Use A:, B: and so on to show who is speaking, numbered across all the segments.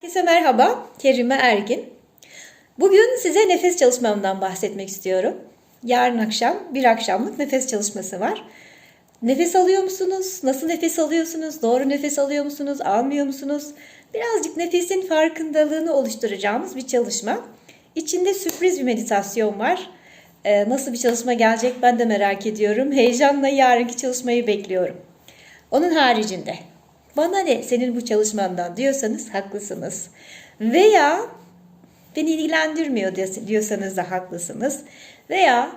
A: Herkese merhaba, Kerime Ergin. Bugün size nefes çalışmamdan bahsetmek istiyorum. Yarın akşam bir akşamlık nefes çalışması var. Nefes alıyor musunuz? Nasıl nefes alıyorsunuz? Doğru nefes alıyor musunuz? Almıyor musunuz? Birazcık nefesin farkındalığını oluşturacağımız bir çalışma. İçinde sürpriz bir meditasyon var. Ee, nasıl bir çalışma gelecek ben de merak ediyorum. Heyecanla yarınki çalışmayı bekliyorum. Onun haricinde bana ne senin bu çalışmandan diyorsanız haklısınız. Veya beni ilgilendirmiyor diyorsanız da haklısınız. Veya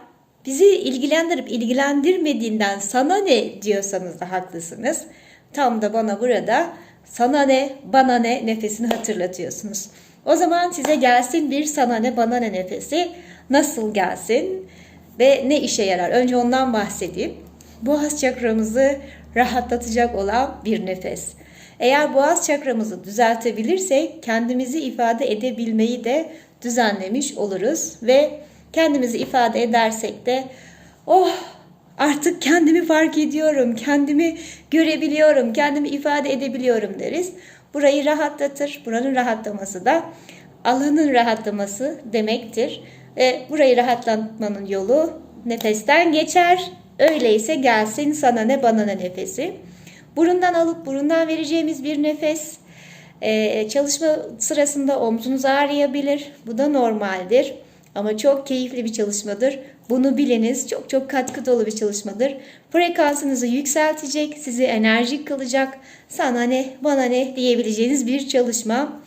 A: bizi ilgilendirip ilgilendirmediğinden sana ne diyorsanız da haklısınız. Tam da bana burada sana ne bana ne nefesini hatırlatıyorsunuz. O zaman size gelsin bir sana ne bana ne nefesi nasıl gelsin ve ne işe yarar? Önce ondan bahsedeyim. Boğaz çakramızı rahatlatacak olan bir nefes. Eğer boğaz çakramızı düzeltebilirsek kendimizi ifade edebilmeyi de düzenlemiş oluruz ve kendimizi ifade edersek de oh artık kendimi fark ediyorum, kendimi görebiliyorum, kendimi ifade edebiliyorum deriz. Burayı rahatlatır. Buranın rahatlaması da alanın rahatlaması demektir. Ve burayı rahatlatmanın yolu nefesten geçer. Öyleyse gelsin sana ne bana ne nefesi. Burundan alıp burundan vereceğimiz bir nefes. Ee, çalışma sırasında omzunuz ağrıyabilir. Bu da normaldir. Ama çok keyifli bir çalışmadır. Bunu biliniz. Çok çok katkı dolu bir çalışmadır. Frekansınızı yükseltecek, sizi enerjik kılacak. Sana ne, bana ne diyebileceğiniz bir çalışma.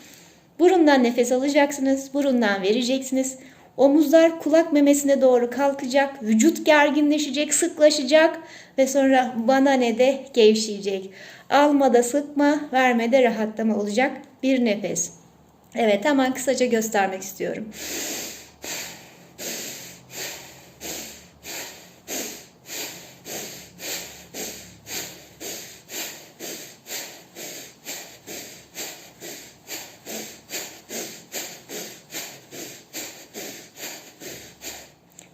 A: Burundan nefes alacaksınız, burundan vereceksiniz. Omuzlar kulak memesine doğru kalkacak, vücut gerginleşecek, sıklaşacak ve sonra bana ne de gevşeyecek. Almada sıkma, vermede rahatlama olacak bir nefes. Evet hemen kısaca göstermek istiyorum.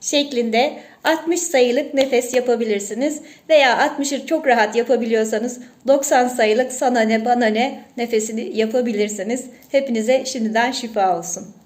A: Şeklinde 60 sayılık nefes yapabilirsiniz. Veya 60'ı çok rahat yapabiliyorsanız 90 sayılık sana ne bana ne nefesini yapabilirsiniz. Hepinize şimdiden şifa olsun.